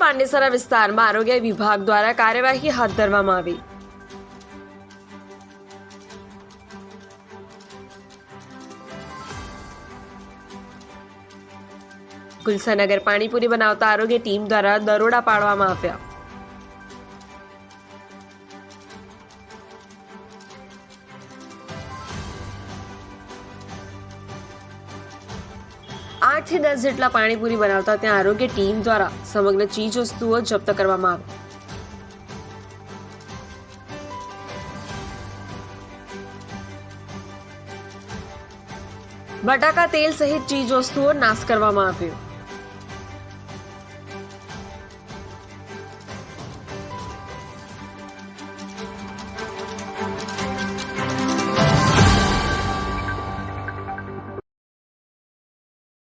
પાંડેસરા વિસ્તારમાં આરોગ્ય વિભાગ દ્વારા કાર્યવાહી હાથ ધરવામાં આવી. ગુલસાનગર પાણીપુરી બનાવતા આરોગ્ય ટીમ દ્વારા દરોડા પાડવામાં આવ્યા. આઠથી દસ જેટલા પાણીપુરી બનાવતા ત્યાં આરોગ્ય ટીમ દ્વારા સમગ્ર ચીજ વસ્તુઓ જપ્ત કરવામાં આવી. બટાકા તેલ સહિત ચીજ વસ્તુઓ નાશ કરવામાં આવ્યો